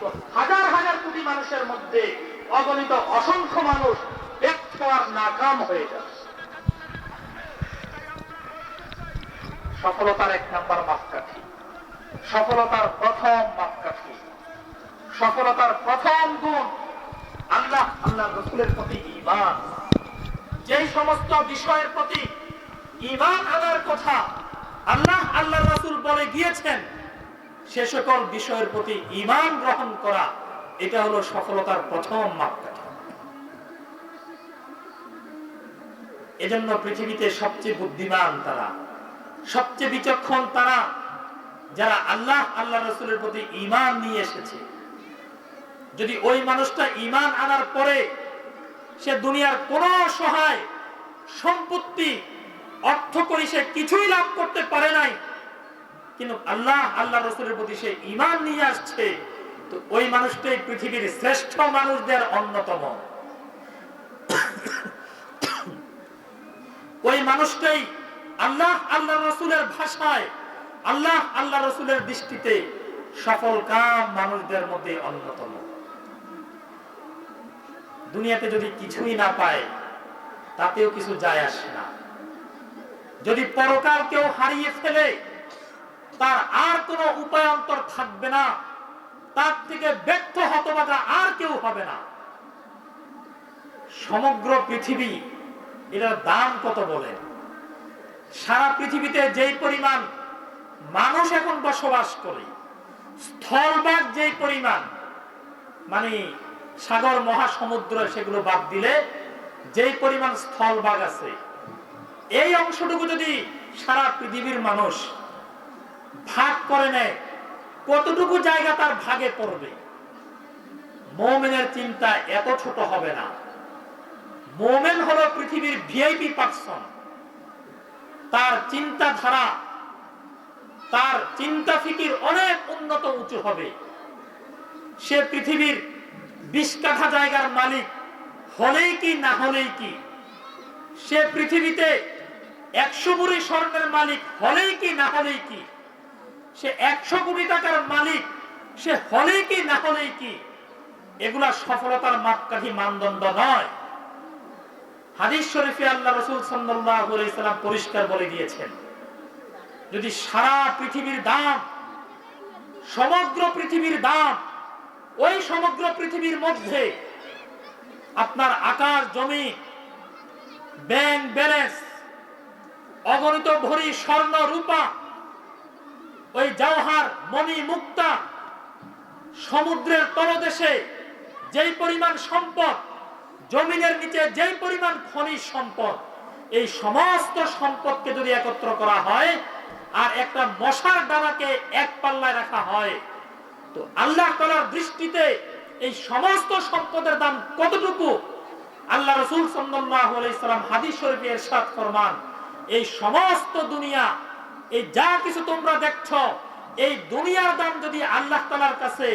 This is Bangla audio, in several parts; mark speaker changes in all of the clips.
Speaker 1: তো হাজার হাজার কোটি মানুষের মধ্যে অগণিত অসংখ্য মানুষ আর নাকাম হয়ে যাবে সফলতার এক নাম্বার মাপকাঠি। সফলতার প্রথম মাপকাঠি। সফলতার প্রথম গুণ আল্লাহ আল্লাহ রসুলের প্রতি ইমান যেই সমস্ত বিষয়ের প্রতি ইমান আনার কথা আল্লাহ আল্লাহ রসুল বলে গিয়েছেন সে সকল বিষয়ের প্রতি ইমান গ্রহণ করা, এটা হলো সফলতার প্রথম মাপকাঠি। এজন্য পৃথিবীতে সবচেয়ে বুদ্ধিমান তারা, সবচেয়ে বিচক্ষণ তারা, যারা আল্লাহ আল্লাহ রসুলের প্রতি ইমান নিয়ে এসেছে। যদি ওই মানুষটা ইমান আনার পরে সে দুনিয়ার কোন সহায়, সম্পত্তি অর্থ করি সে কিছুই লাভ করতে পারে নাই কিন্তু আল্লাহ আল্লাহ রসুলের প্রতি সে ইমান নিয়ে আসছে। তো ওই মানুষটাই পৃথিবীর শ্রেষ্ঠ মানুষদের অন্যতম। ওই মানুষটাই আল্লাহ আল্লাহ রসুলের ভাষায়, আল্লাহ আল্লাহ রসুলের দৃষ্টিতে সফল কাম মানুষদের মধ্যে অন্যতম। দুনিয়াতে যদি কিছুই না পায়, তাতেও কিছু যায় আসে না। যদি পরকাল কেউ হারিয়ে ফেলে তার আর কোনো উপায়ন্তর থাকবে না। তার থেকে ব্যর্থ হতবাগা আর কেউ হবে না। সমগ্র পৃথিবী এটার দাম কত বলেন সারা পৃথিবীতে যেই পরিমাণ মানুষ এখন বসবাস করে, স্থলভাগ যেই পরিমাণ মানে সাগর, মহাসমুদ্র, সেগুলো বাদ দিলে যেই পরিমাণ স্থলভাগ আছে, এই অংশটুকু যদি সারা পৃথিবীর মানুষ ভাগ করে নেয়। কতটুকু জায়গা তার ভাগে পড়বে? মোমেনের চিন্তা এত ছোট হবে না। মোমেন হলো পৃথিবীর ভিআইপি পার্সন। তার চিন্তাধারা, তার চিন্তা ফিকির অনেক উন্নত উঁচু হবে। সে পৃথিবীর বিশ কাঠা জায়গার মালিক, হলেই কি না হলেই কি? সে পৃথিবীতে একশো বুড়ি স্বর্ণের মালিক হলেই কি না হলেই কি? সে একশো কোটি টাকার মালিক। সে হলেই কি, না হলেই কি? এগুলা সফলতার মাপকাঠি মানদণ্ড নয়। হাদিস শরীফে আল্লাহ রসুল সাল্লাম পরিষ্কার বলে দিয়েছেন, যদি সারা পৃথিবীর দাম, সমগ্র পৃথিবীর দাম, ওই সমগ্র পৃথিবীর মধ্যে আপনার আকাশ, জমি, ব্যাংক ব্যালেন্স, অগণিত ভরি স্বর্ণ, রূপা ওই জওহার মণি মুক্তা সমুদ্রের তলদেশে যেই পরিমাণ সম্পদ, জমিনের নিচে যেই পরিমাণ খনিজ সম্পদ, এই সমস্ত সম্পদকে যদি একত্র করা হয় আর একটা মশার ডানাকে এক পাল্লায় রাখা হয়, তো আল্লাহ তালার দৃষ্টিতে এই সমস্ত সম্পদের দাম কতটুকু? আল্লাহ রসুল সাল্লাম হাদিস শরীফে এরশাদ ফরমান, এই সমস্ত দুনিয়া এই যা কিছু তোমরা দেখছ, এই দুনিয়ার দাম যদি আল্লাহ তালার কাছে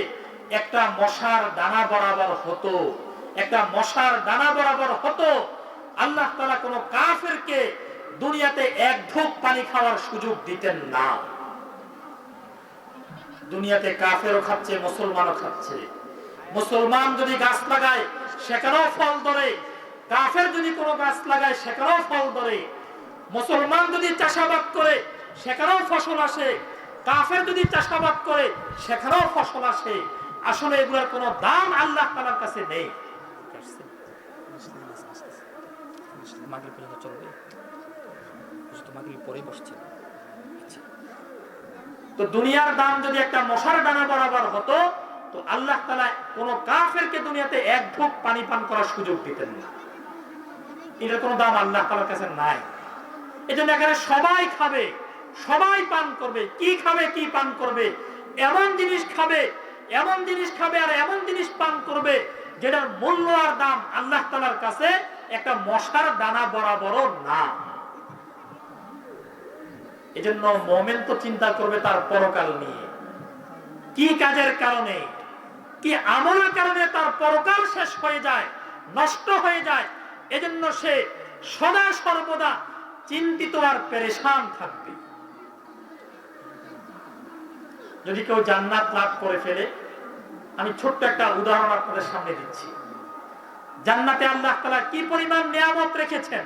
Speaker 1: একটা মশার দানা বরাবর হতো, একটা মশার দানা বরাবর হতো, আল্লাহ তালা কোনো কাফেরকে দুনিয়াতে এক ঢোক পানি খাওয়ার সুযোগ দিতেন না। দুনিয়াতে কাফেরও খাচ্ছে, মুসলমানও খাচ্ছে। মুসলমান যদি গাছ লাগায়, সেখানেও ফল ধরে। কাফের যদি কোনো গাছ লাগায়, সেখানেও ফল ধরে। মুসলমান যদি চাষাবাদ করে সেখানেও ফসল আসে। কাফের যদি চাষাবাদ করে, সেখানেও ফসল আসে। আসলে এগুলোর কোনো দাম আল্লাহ তালার কাছে নেই।
Speaker 2: তো
Speaker 1: দুনিয়ার দাম যদি একটা মশার ডানা বরাবর হতো, তো আল্লাহ কাফেরকে দুনিয়াতে পানি পান করার সুযোগ দিতেন না। কোনো দাম কাছে নাই। এজন্য এখানে সবাই খাবে। সবাই পান করবে। কি খাবে, কি পান করবে? এমন জিনিস খাবে, এমন জিনিস খাবে আর এমন জিনিস পান করবে যেটার মূল্য আর দাম আল্লাহ তালার কাছে একটা মশার দানা বরাবরও না। এজন্য মোমেন তো চিন্তা করবে তার পরকাল নিয়ে। কি কাজের কারণে? কি আমলের কারণে তার পরকাল শেষ হয়ে যায়, নষ্ট হয়ে যায়? এজন্য সে সদা সর্বদা চিন্তিত আর পেরেশান থাকবে। যদি কেউ জান্নাত লাভ করে ফেলে, আমি ছোট্ট একটা উদাহরণ আপনাদের সামনে দিচ্ছি। জান্নাতে আল্লাহ তালা কি পরিমাণ নিয়ামত রেখেছেন?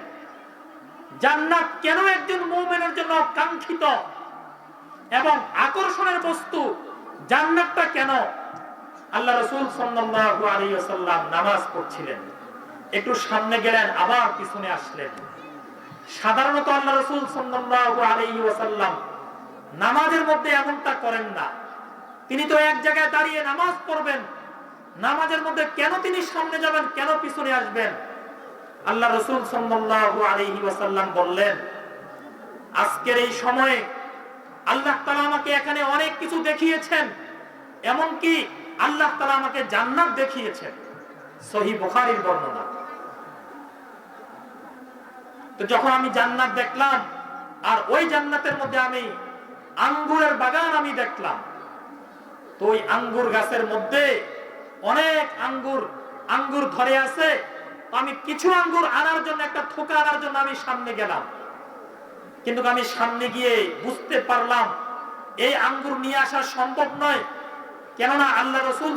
Speaker 1: জান্নাত কেন একজন মৌমেনের জন্য কাঙ্ক্ষিত এবং আকর্ষণের বস্তু জান্নাতটা কেন? আল্লাহ রসুল সাল্লাল্লাহু আলাইহি ওয়াসাল্লাম নামাজ পড়ছিলেন। একটু সামনে গেলেন, আবার পিছনে আসলেন। সাধারণত আল্লাহ রসুল সাল্লাল্লাহু আলাইহি ওয়াসাল্লাম নামাজের মধ্যে এমনটা করেন না। তিনি তো এক জায়গায় দাঁড়িয়ে নামাজ পড়বেন। নামাজের মধ্যে কেন তিনি সামনে যাবেন? কেন পিছনে আসবেন? আল্লাহ রসুল ওয়াসাল্লাম বললেন, আজকের এই সময়ে আল্লাহ তাআলা আমাকে এখানে অনেক কিছু দেখিয়েছেন, এমনকি আল্লাহ তালা আমাকে জান্নাত দেখিয়েছেন। সহি বুখারীর বর্ণনা। তো যখন আমি জান্নাত দেখলাম, আর ওই জান্নাতের মধ্যে আমি আঙ্গুরের বাগান আমি দেখলাম। তো ওই আঙ্গুর গাছের মধ্যে অনেক আঙ্গুর আঙ্গুর ধরে আছে। আমি কিছু আঙ্গুর আনার জন্য, একটা থোকা আনার জন্য আমি সামনে গেলাম। কিন্তু আমি সামনে গিয়ে বুঝতে পারলাম, এই আঙ্গুর নিয়ে আসা সম্ভব নয়। কেননা আল্লাহ রসুল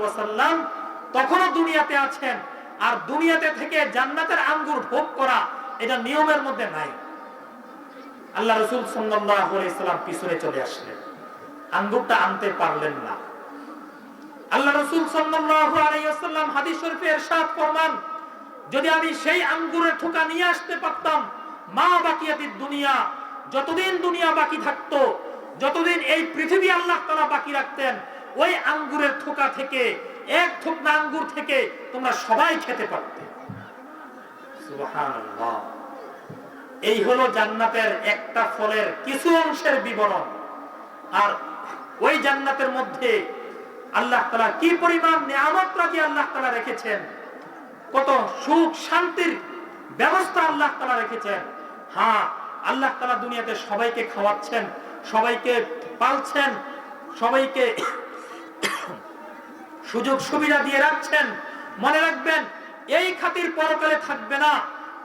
Speaker 1: ওয়াসাল্লাম তখনও দুনিয়াতে আছেন। আর দুনিয়াতে থেকে জান্নাতের আঙ্গুর ভোগ করা এটা নিয়মের মধ্যে নাই। আল্লাহ রসুল সাল্লাম পিছনে চলে আসলেন। আঙ্গুরটা আনতে পারলেন না। আল্লাহ রসুল ওয়াসাল্লাম হাদিস শরীফে ইরশাদ ফরমান, যদি আমি সেই আঙ্গুরের ঠোকা নিয়ে আসতে পারতাম, মা বাকিয়াতির দুনিয়া, যতদিন দুনিয়া বাকি থাকতো, যতদিন এই পৃথিবী আল্লাহ তাআলা বাকি রাখতেন, ওই আঙ্গুরের ঠোকা থেকে, এক থোকনা আঙ্গুর থেকে তোমরা সবাই খেতে পারতে। সুবহানাল্লাহ। এই হলো জান্নাতের একটা ফলের কিছু অংশের বিবরণ। আর ওই জান্নাতের মধ্যে আল্লাহ তালা কি পরিমাণ নিয়ামত রাজি আল্লাহ তালা রেখেছেন? কত সুখ, শান্তির ব্যবস্থা আল্লাহ তালা রেখেছেন। হ্যাঁ আল্লাহ তালা দুনিয়াতে সবাইকে খাওয়াচ্ছেন, সবাইকে পালছেন, সবাইকে সুযোগ সুবিধা দিয়ে রাখছেন। মনে রাখবেন, এই খাতির পরকালে থাকবে না।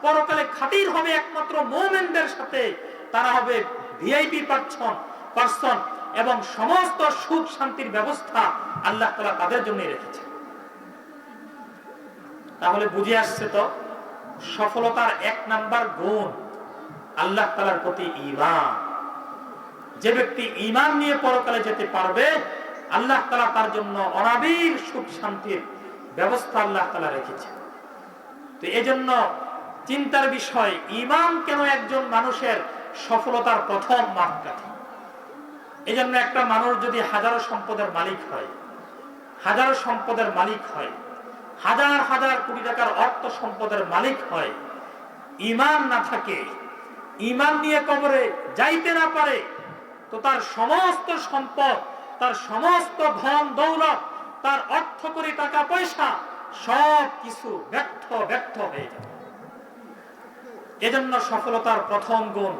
Speaker 1: পরকালে খাতির হবে একমাত্র মোমেনদের সাথে। তারা হবে ভিআইপি পার্সন পার্সন এবং সমস্ত সুখ শান্তির ব্যবস্থা আল্লাহ তালা তাদের জন্য রেখেছে তাহলে বুঝে আসছে তো, সফলতার এক নাম্বার গুণ আল্লাহ তালার প্রতি ইমান যে ব্যক্তি ইমান নিয়ে পরকালে যেতে পারবে, আল্লাহ তালা তার জন্য অনাবির সুখ শান্তির ব্যবস্থা আল্লাহ তালা রেখেছে তো এজন্য চিন্তার বিষয় ইমান কেন একজন মানুষের সফলতার প্রথম মাপকাঠি? এই জন্য একটা মানুষ যদি হাজারো সম্পদের মালিক হয়, হাজারো সম্পদের মালিক হয়, হাজার হাজার কোটি টাকার অর্থ সম্পদের মালিক হয় ইমান না থাকে ইমান নিয়ে কবরে যাইতে না পারে, তো তার সমস্ত সম্পদ, তার সমস্ত ধন দৌলত, তার অর্থ করে টাকা পয়সা সব কিছু ব্যর্থ ব্যর্থ হয়ে যাবে। এজন্য সফলতার প্রথম গুণ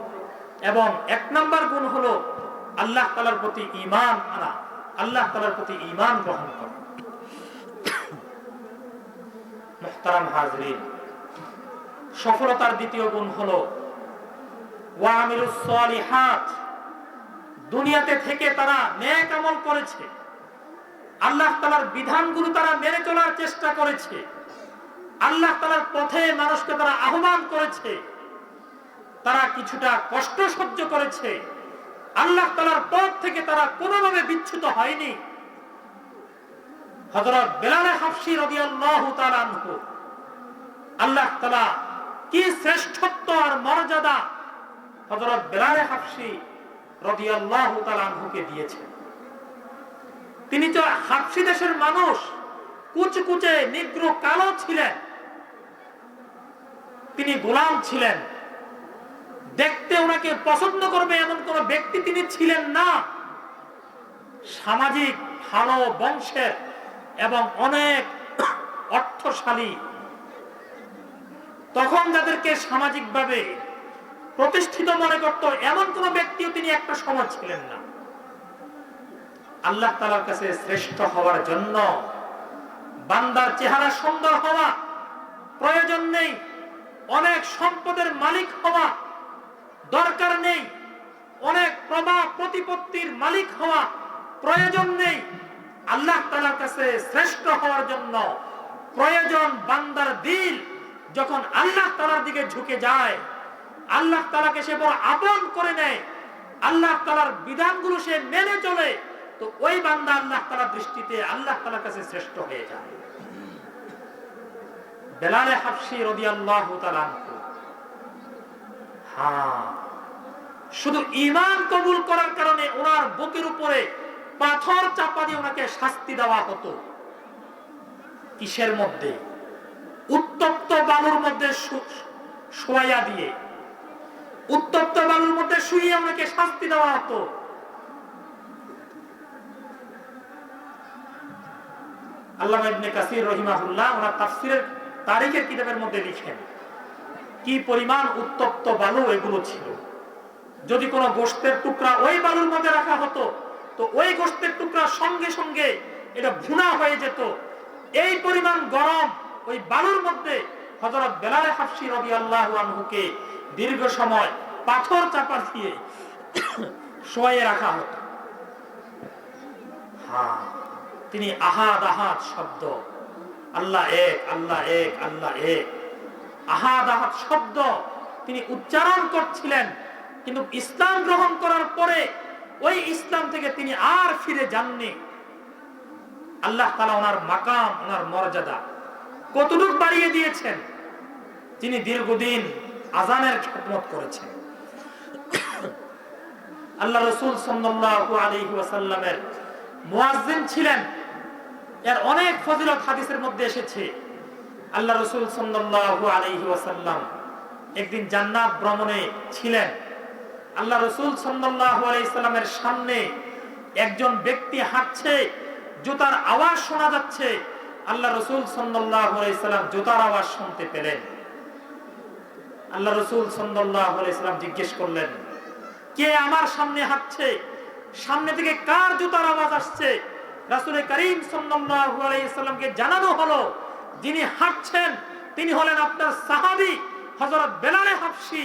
Speaker 1: এবং এক নম্বর গুণ হলো আল্লাহ তালার প্রতি ইমান আনা, আল্লাহ তালার প্রতি ইমান গ্রহণ করা। সফলতার দ্বিতীয় গুণ দুনিয়াতে থেকে তারা আমল করেছে। আল্লাহ তালার বিধানগুলো তারা মেনে চলার চেষ্টা করেছে। আল্লাহ তালার পথে মানুষকে তারা আহ্বান করেছে। তারা কিছুটা কষ্ট সহ্য করেছে। আল্লাহ তালার পথ থেকে তারা কোনোভাবে বিচ্ছুত হয়নি। হজরত বেলালে হাফসি রবি আল্লাহ তালা কি শ্রেষ্ঠত্ব আর মর্যাদা হজরত বেলালে হাফসি রবি আল্লাহ তালানহুকে দিয়েছেন তিনি তো হাফসি দেশের মানুষ, কুচকুচে, নিগ্র, কালো ছিলেন। তিনি গোলাম ছিলেন। দেখতে ওনাকে পছন্দ করবে এমন কোন ব্যক্তি তিনি ছিলেন না। সামাজিক, ভালো বংশের এবং অনেক অর্থশালী। তখন যাদেরকে সামাজিকভাবে প্রতিষ্ঠিত মনে করত, এমন কোন ব্যক্তিও তিনি একটা সমাজ ছিলেন না। আল্লাহ তালার কাছে শ্রেষ্ঠ হওয়ার জন্য বান্দার চেহারা সুন্দর হওয়া প্রয়োজন নেই। অনেক সম্পদের মালিক হওয়া দরকার নেই, অনেক প্রভাব প্রতিপত্তির মালিক হওয়া প্রয়োজন নেই। আল্লাহ তালার কাছে শ্রেষ্ঠ হওয়ার জন্য প্রয়োজন বান্দার দিল। যখন আল্লাহ তালার দিকে ঝুঁকে যায়, আল্লাহ তালাকে সে বড় আপন করে নেয়, আল্লাহ তালার বিধানগুলো সে মেনে চলে, তো ওই বান্দা আল্লাহ তালার দৃষ্টিতে আল্লাহ তালার কাছে শ্রেষ্ঠ হয়ে যায়। বেলালে হাফসি রদি আল্লাহ হ্যাঁ। শুধু ইমান কবুল করার কারণে ওনার বুকের উপরে পাথর চাপা দিয়ে ওনাকে শাস্তি দেওয়া হতো। কিসের মধ্যে? উত্তপ্ত বালুর মধ্যে শোয়া দিয়ে। উত্তপ্ত বালুর মধ্যে শুয়ে ওনাকে শাস্তি দেওয়া হতো। আল্লাহ ইবনে কাসির রহিমাহুল্লাহ ওনার তাফসিরের তারিখের কিতাবের মধ্যে লিখেন, কি পরিমাণ উত্তপ্ত বালু এগুলো ছিল। যদি কোনো গোস্তের টুকরা ওই বালুর মধ্যে রাখা হতো, তো ওই গোস্তের টুকরা সঙ্গে সঙ্গে এটা ভুনা হয়ে যেত। এই পরিমাণ গরম ওই বালুর মধ্যে হজরত বেলালে হাফসি রবি আল্লাহ আনহুকে দীর্ঘ সময় পাথর চাপা দিয়ে শোয়ে রাখা হতো। হ্যাঁ তিনি আহাদ আহাদ শব্দ আল্লাহ এক আল্লাহ এক আল্লাহ এক। আহাদ আহাদ শব্দ তিনি উচ্চারণ করছিলেন, কিন্তু ইসলাম গ্রহণ করার পরে ওই ইসলাম থেকে তিনি আর ফিরে যাননি। আল্লাহ তালা ওনার মাকাম, ওনার মর্যাদা কতটুক বাড়িয়ে দিয়েছেন তিনি দীর্ঘদিন আজানের খেদমত করেছেন। আল্লাহ রসুল সাল্লাল্লাহু আলাইহি ওয়াসাল্লামের মুয়াজ্জিন ছিলেন। এর অনেক ফজিলত হাদিসের মধ্যে এসেছে। আল্লাহ রসুল সাল্লাল্লাহু আলাইহি ওয়াসাল্লাম একদিন জান্নাত ভ্রমণে ছিলেন। আল্লাহ রসুল সাল্লাল্লাহু আলাইহি সাল্লামের সামনে একজন ব্যক্তি হাঁটছে, জুতার আওয়াজ শোনা যাচ্ছে। আল্লাহ রসুল সাল্লাল্লাহু আলাইহি সাল্লাম জুতার আওয়াজ শুনতে পেলেন। আল্লাহ রসুল সাল্লাল্লাহু আলাইহি সাল্লাম জিজ্ঞেস করলেন, কে আমার সামনে হাঁটছে? সামনে থেকে কার জুতার আওয়াজ আসছে? রাসূলের করিম সাল্লামকে জানানো হলো, যিনি হাঁটছেন, তিনি হলেন আপনার সাহাবী হযরত বেলালে হাফসি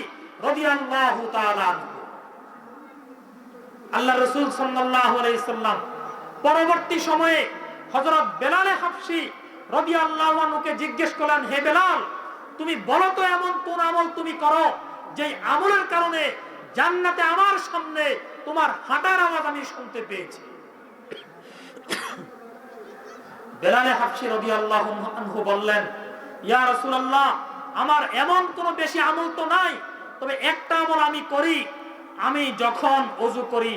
Speaker 1: আল্লাহ রসুল সাল্লাম পরবর্তী সময়ে হযরত বেলালে হাফসি রাদিয়াল্লাহু আনহুকে জিজ্ঞেস করলেন, হে বেলাল, তুমি বলো তো এমন কোন আমল তুমি করো যে আমলের কারণে জান্নাতে আমার সামনে তোমার হাঁটার আওয়াজ আমি শুনতে পেয়েছি? বেলালে হাফসি রাদিয়াল্লাহু আনহু বললেন, ইয়া রাসূলুল্লাহ, আমার এমন কোন বেশি আমল তো নাই, তবে একটা আমল আমি করি। আমি যখন অজু করি,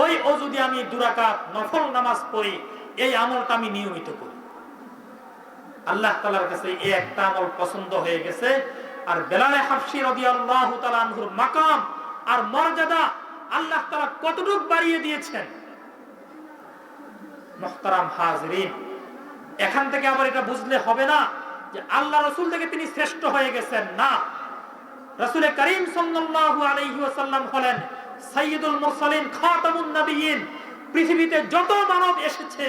Speaker 1: ওই অজু দিয়ে আমি দুরাকাত নফল নামাজ পড়ি, এই আমলটা আমি নিয়মিত করি। আল্লাহ তালার কাছে এই একটা আমল পছন্দ হয়ে গেছে, আর বেলালে হাফসি রাদিয়াল্লাহু তাআলা আনহুর মাকাম আর মর্যাদা আল্লাহ তালা কতটুকু বাড়িয়ে দিয়েছেন মুহতারাম হাজরিন। এখান থেকে আবার এটা বুঝলে হবে না যে আল্লাহ রসুল থেকে তিনি শ্রেষ্ঠ হয়ে গেছেন। না। রসুল করিম ওয়াসাল্লাম হলেন সাইয়্যিদুল মুরসালিন, খাতামুন পৃথিবীতে যত মানব এসেছে,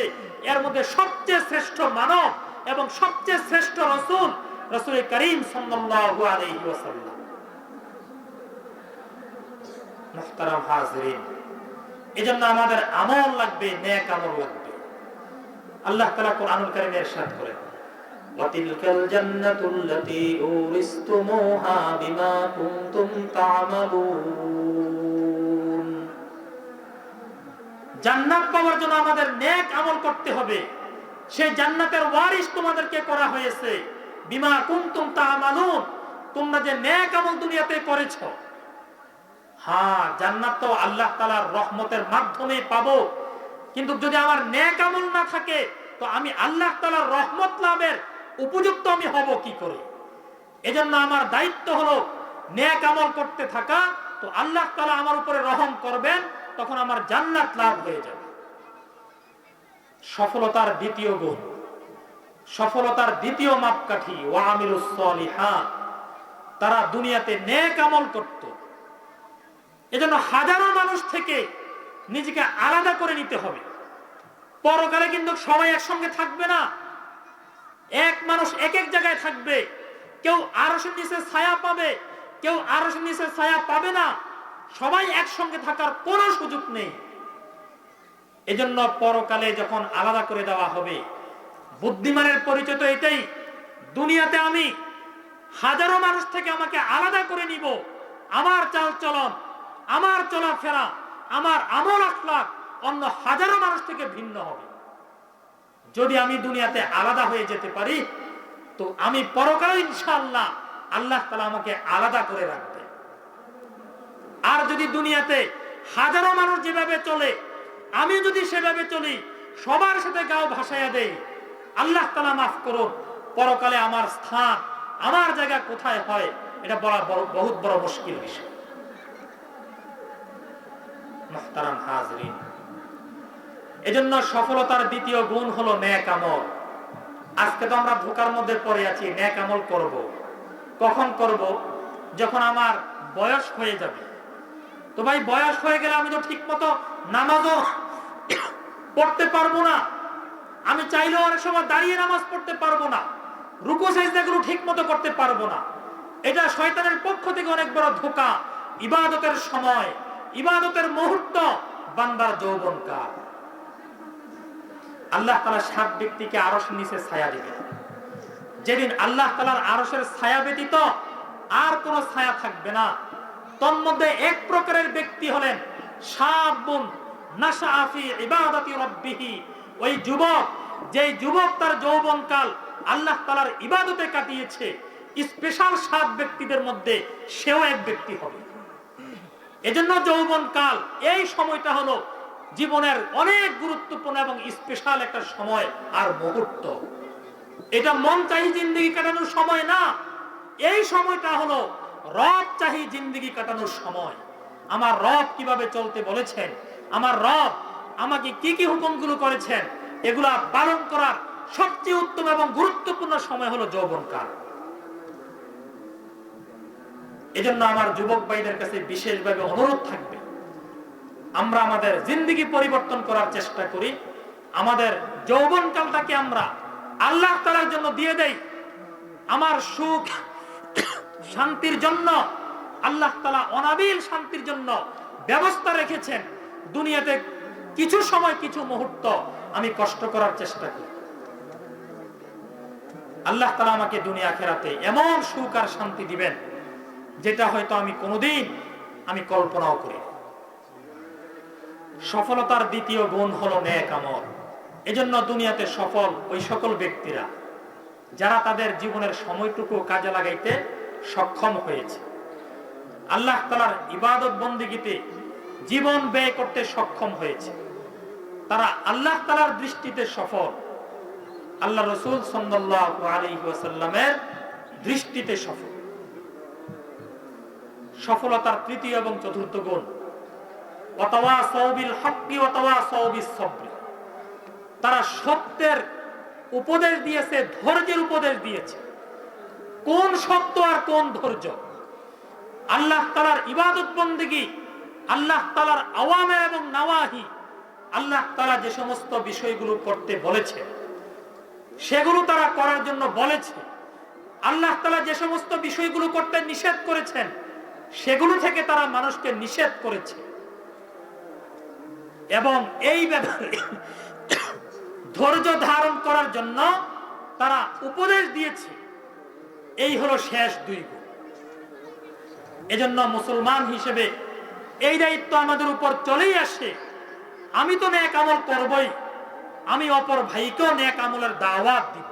Speaker 1: এর মধ্যে সবচেয়ে শ্রেষ্ঠ মানব এবং সবচেয়ে শ্রেষ্ঠ রসুল রসুল করিম সাল্লাল্লাহু আলাইহি ওয়াসাল্লাম। এজন্য আমাদের আমল লাগবে, নেক আমল লাগবে। আল্লাহ তাআলা কোরআনুল কারীমে ইরশাদ করেন وتلك الجنة التي أورثتموها بما كنتم تعملون জান্নাত পাওয়ার জন্য আমাদের নেক আমল করতে হবে সেই জান্নাতের ওয়ারিস তোমাদেরকে করা হয়েছে বিমা কুনতুম তা'মালুন তোমরা যে নেক আমল দুনিয়াতে করেছো হ্যাঁ জান্নাত তো আল্লাহ তালার রহমতের মাধ্যমে পাবো কিন্তু যদি আমার নেক আমল না থাকে, তো আমি আল্লাহ তালার রহমত লাভের উপযুক্ত আমি হব কি করে? এজন্য আমার দায়িত্ব হলো নেক আমল করতে থাকা, তো আল্লাহ তালা আমার উপরে রহম করবেন, তখন আমার জান্নাত লাভ হয়ে যাবে। সফলতার দ্বিতীয় গুণ, সফলতার দ্বিতীয় মাপকাঠি ওয়ামিলুস সলিহাত। তারা দুনিয়াতে নেক আমল করতো। এজন্য হাজারো মানুষ থেকে নিজেকে আলাদা করে নিতে হবে। পরকালে কিন্তু সবাই একসঙ্গে থাকবে না। এক মানুষ এক এক জায়গায় থাকবে। কেউ আরসের নিচে ছায়া পাবে, কেউ আরসের নিচে ছায়া পাবে না। সবাই একসঙ্গে থাকার কোনো সুযোগ নেই। এজন্য পরকালে যখন আলাদা করে দেওয়া হবে, বুদ্ধিমানের পরিচয় তো এটাই, দুনিয়াতে আমি হাজারো মানুষ থেকে আমাকে আলাদা করে নিব। আমার চাল চলন, আমার চলাফেরা আমার আমল আখলাক অন্য হাজারো মানুষ থেকে ভিন্ন হবে। যদি আমি দুনিয়াতে আলাদা হয়ে যেতে পারি, তো আমি পরকালে ইনশাআল্লাহ আল্লাহ তালা আমাকে আলাদা করে রাখবে। আর যদি দুনিয়াতে হাজারো মানুষ যেভাবে চলে, আমি যদি সেভাবে চলি, সবার সাথে গাও ভাসাইয়া দেই, আল্লাহ তালা মাফ করুন, পরকালে আমার স্থান, আমার জায়গা কোথায় হয়, এটা বলা বড় বহুত বড় মুশকিল বিষয়। মোহতারাম হাজরিন। এজন্য সফলতার দ্বিতীয় গুণ হলো ন্যাক আমল। আজকে তো আমরা ধোকার মধ্যে পড়ে আছি ন্যাক আমল করব। কখন করব? যখন আমার বয়স হয়ে যাবে। তো ভাই, বয়স হয়ে গেলে আমি তো নামাজও পড়তে পারব না। আমি চাইলেও অনেক সময় দাঁড়িয়ে নামাজ পড়তে পারব না। রুকু ঠিক মতো করতে পারব না। এটা শয়তানের পক্ষ থেকে অনেক বড় ধোকা। ইবাদতের সময় ইবাদতের মুহূর্ত, বান্দার যৌবন কাল। আল্লাহ তালা সাত ব্যক্তিকে আরস নিচে ছায়া দিবেন। যেদিন আল্লাহ তালার আরসের ছায়া ব্যতীত আর কোন ছায়া থাকবে না। তন্মধ্যে এক প্রকারের ব্যক্তি হলেন সাবুন নাশা আফি ইবাদাতি রব্বিহি। ওই যুবক, যেই যুবক তার যৌবনকাল আল্লাহ তালার ইবাদতে কাটিয়েছে, স্পেশাল সাত ব্যক্তিদের মধ্যে সেও এক ব্যক্তি হবে। এজন্য যৌবনকাল, এই সময়টা হলো জীবনের অনেক গুরুত্বপূর্ণ এবং স্পেশাল একটা সময় আর মুহূর্ত। এটা মন চাহি জিন্দগি কাটানোর সময় না, এই সময়টা হলো রব চাহি জিন্দগি কাটানোর সময়। আমার রব কীভাবে চলতে বলেছেন? আমার রব আমাকে কি কি হুকুমগুলো করেছেন? এগুলা পালন করার সবচেয়ে উত্তম এবং গুরুত্বপূর্ণ সময় হলো যৌবনকাল। এজন্য আমার যুবক ভাইদের কাছে বিশেষভাবে অনুরোধ থাকবে। আমরা আমাদের জিন্দগি পরিবর্তন করার চেষ্টা করি। আমাদের যৌবনকালটাকে আমরা আল্লাহ তালার জন্য দিয়ে দেই। আমার সুখ, শান্তির জন্য আল্লাহ তালা অনাবিল শান্তির জন্য ব্যবস্থা রেখেছেন। দুনিয়াতে কিছু সময়, কিছু মুহূর্ত আমি কষ্ট করার চেষ্টা করি। আল্লাহ তালা আমাকে দুনিয়া খেরাতে এমন সুখ আর শান্তি দিবেন যেটা হয়তো আমি কোনোদিন আমি কল্পনাও করি সফলতার দ্বিতীয় গুণ হলো ন্যাক আমল। এজন্য দুনিয়াতে সফল ওই সকল ব্যক্তিরা, যারা তাদের জীবনের সময়টুকু কাজে লাগাইতে সক্ষম হয়েছে। আল্লাহ তালার ইবাদত বন্দিগিতে জীবন ব্যয় করতে সক্ষম হয়েছে। তারা আল্লাহ তালার দৃষ্টিতে সফল। আল্লাহ রসুল সাল্লাহ আলী ওয়াসাল্লামের দৃষ্টিতে সফল। সফলতার তৃতীয় এবং চতুর্থ গুণ। অথবা সৌবিল হকি অথবা সৌবিল সব্রি। তারা সত্যের উপদেশ দিয়েছে, ধৈর্যের উপদেশ দিয়েছে। কোন সত্য আর কোন ধৈর্য? আল্লাহ তালার ইবাদত বন্দিগি, আল্লাহ তালার আওয়ামে এবং নাওয়াহি, আল্লাহ তালা যে সমস্ত বিষয়গুলো করতে বলেছে, সেগুলো তারা করার জন্য বলেছে। আল্লাহ তালা যে সমস্ত বিষয়গুলো করতে নিষেধ করেছেন সেগুলো থেকে তারা মানুষকে নিষেধ করেছে। এবং এই ব্যাপারে ধৈর্য ধারণ করার জন্য তারা উপদেশ দিয়েছে। এই হলো শেষ দুই গুণ। এজন্য মুসলমান হিসেবে এই দায়িত্ব আমাদের উপর চলেই আসে। আমি তো ন্যাক আমল করবই। আমি অপর ভাইকেও ন্যাক আমলের দাওয়াত দিব।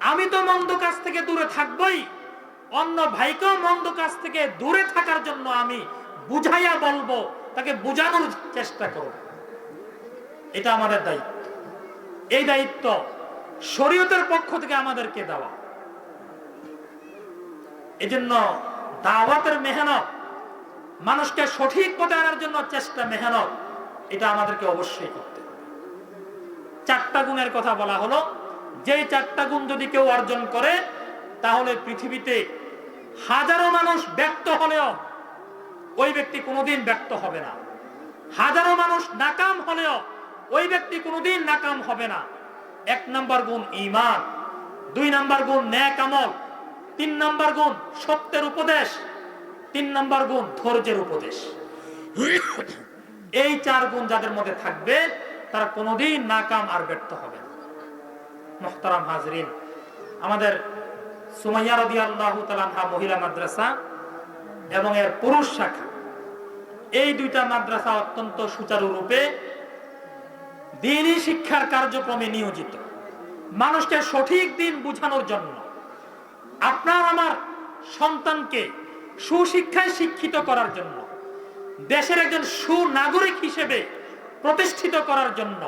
Speaker 1: আমি তো মন্দ কাজ থেকে দূরে থাকবই। অন্য ভাইকেও মন্দ কাজ থেকে দূরে থাকার জন্য আমি বুঝাইয়া বলব, তাকে বুঝানোর চেষ্টা করব এটা আমাদের দায়িত্ব। এই দায়িত্ব শরীয়তের পক্ষ থেকে আমাদেরকে দেওয়া। এজন্য দাওয়াতের মেহনত, মানুষকে সঠিক পথে আনার জন্য চেষ্টা মেহনত, এটা আমাদেরকে অবশ্যই করতে চারটা গুণের কথা বলা হলো, যেই চারটা গুণ যদি কেউ অর্জন করে, তাহলে পৃথিবীতে হাজারো মানুষ ব্যক্ত হলেও ওই ব্যক্তি কোনোদিন ব্যক্ত হবে না। হাজারো মানুষ নাকাম হলেও ওই ব্যক্তি কোনোদিন নাকাম হবে না। এক নাম্বার গুণ ইমান দুই নাম্বার গুণ ন্যাক আমল, তিন নাম্বার গুণ সত্যের উপদেশ, তিন নাম্বার গুণ ধৈর্যের উপদেশ। এই চার গুণ যাদের মধ্যে থাকবে, তারা কোনোদিন নাকাম আর ব্যর্থ হবে না। মোহতারাম হাজরিন, আমাদের সুমাইয়া রদি আল্লাহ মহিলা মাদ্রাসা এবং এর পুরুষ শাখা। এই দুইটা মাদ্রাসা অত্যন্ত সুচারুরূপে দিনই শিক্ষার কার্যক্রমে নিয়োজিত। মানুষকে সঠিক দিন বুঝানোর জন্য আপনার আমার সন্তানকে সুশিক্ষায় শিক্ষিত করার জন্য, দেশের একজন সুনাগরিক হিসেবে প্রতিষ্ঠিত করার জন্য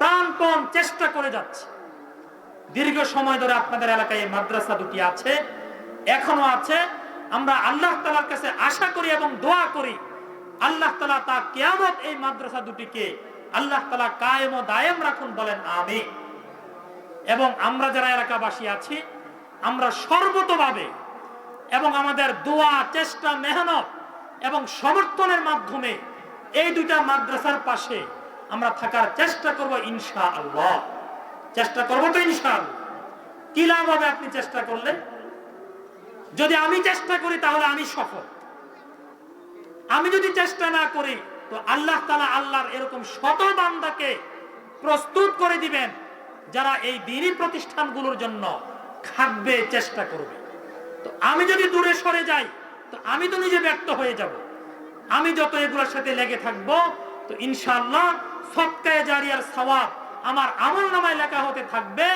Speaker 1: প্রাণপণ চেষ্টা করে যাচ্ছে। দীর্ঘ সময় ধরে আপনাদের এলাকায় মাদ্রাসা দুটি আছে, এখনও আছে। আমরা আল্লাহ তালার কাছে আশা করি এবং দোয়া করি, আল্লাহ তালা তা কেয়ামত এই মাদ্রাসা দুটিকে আল্লাহ তালা কায়েম ও দায়েম রাখুন বলেন আমি এবং আমরা যারা এলাকাবাসী আছি, আমরা সর্বতভাবে এবং আমাদের দোয়া, চেষ্টা, মেহনত এবং সমর্থনের মাধ্যমে এই দুইটা মাদ্রাসার পাশে আমরা থাকার চেষ্টা করব ইনশা আল্লাহ চেষ্টা করব তো ইনশাল কি লাভ হবে আপনি চেষ্টা করলে? যদি আমি চেষ্টা করি, তাহলে আমি সফল। আমি যদি চেষ্টা না করি, তো আল্লাহ তালা আল্লাহর এরকম শত বান্দাকে প্রস্তুত করে দিবেন, যারা এই দিনই প্রতিষ্ঠানগুলোর জন্য খাটবে, চেষ্টা করবে। তো আমি যদি দূরে সরে যাই, তো আমি তো নিজে ব্যর্থ হয়ে যাব। আমি যত এগুলোর সাথে লেগে থাকব, তো ইনশাল্লাহ সৎকায় জারিয়ার সওয়াব আমার আমল নামায় লেখা হতে থাকবে,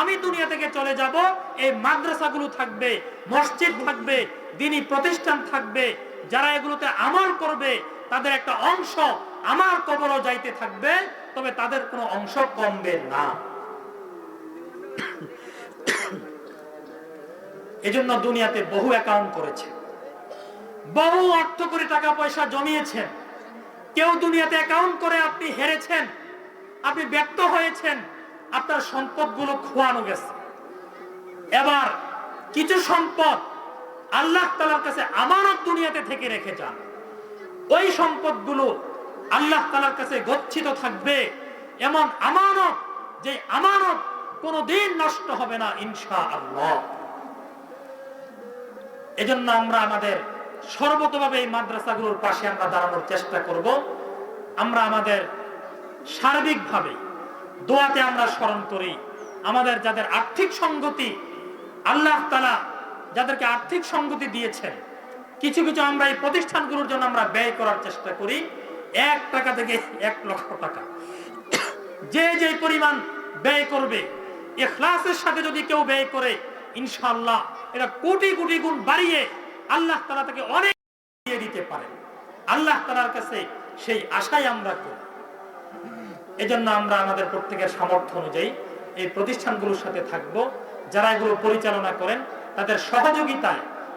Speaker 1: আমি দুনিয়া থেকে চলে যাব, এই মাদ্রাসাগুলো থাকবে, মসজিদ থাকবে দিনই প্রতিষ্ঠান থাকবে, যারা এগুলোতে আমল করবে, তাদের একটা অংশ আমার কবরও যাইতে থাকবে, তবে তাদের কোনো অংশ কমবে না। এজন্য দুনিয়াতে বহু অ্যাকাউন্ট করেছে। বহু অর্থ করে টাকা পয়সা জমিয়েছেন। কেউ দুনিয়াতে অ্যাকাউন্ট করে আপনি হেরেছেন। আপনি ব্যক্ত হয়েছেন, আপনার সম্পদগুলো খোয়ানো গেছে। এবার কিছু সম্পদ আল্লাহ তালার কাছে আমানত দুনিয়াতে থেকে রেখে যান। ওই সম্পদগুলো আল্লাহ তালার কাছে গচ্ছিত থাকবে, এমন আমানত যে আমানত কোনোদিন নষ্ট হবে না ইনশা আল্লাহ এজন্য আমরা আমাদের সর্বতভাবে এই মাদ্রাসাগুলোর পাশে আমরা দাঁড়ানোর চেষ্টা করব। আমরা আমাদের সার্বিকভাবে দোয়াতে আমরা স্মরণ করি। আমাদের যাদের আর্থিক সঙ্গতি আল্লাহ তালা যাদেরকে আর্থিক সঙ্গতি দিয়েছেন, কিছু কিছু আমরা এই প্রতিষ্ঠানগুলোর জন্য আমরা ব্যয় করার চেষ্টা করি। এক টাকা থেকে এক লক্ষ টাকা। যে যে পরিমাণ ব্যয় করবে এখলাসের সাথে যদি কেউ ব্যয় করে ইনশাল্লাহ এটা কোটি কোটি গুণ বাড়িয়ে আল্লাহ তালা তাকে অনেক দিয়ে দিতে পারেন। আল্লাহ তালার কাছে সেই আশাই আমরা করি। এজন্য আমরা আমাদের প্রত্যেকের সামর্থ্য অনুযায়ী এই প্রতিষ্ঠানগুলোর সাথে থাকব। যারা এগুলো পরিচালনা করেন, তাদের সহযোগিতায়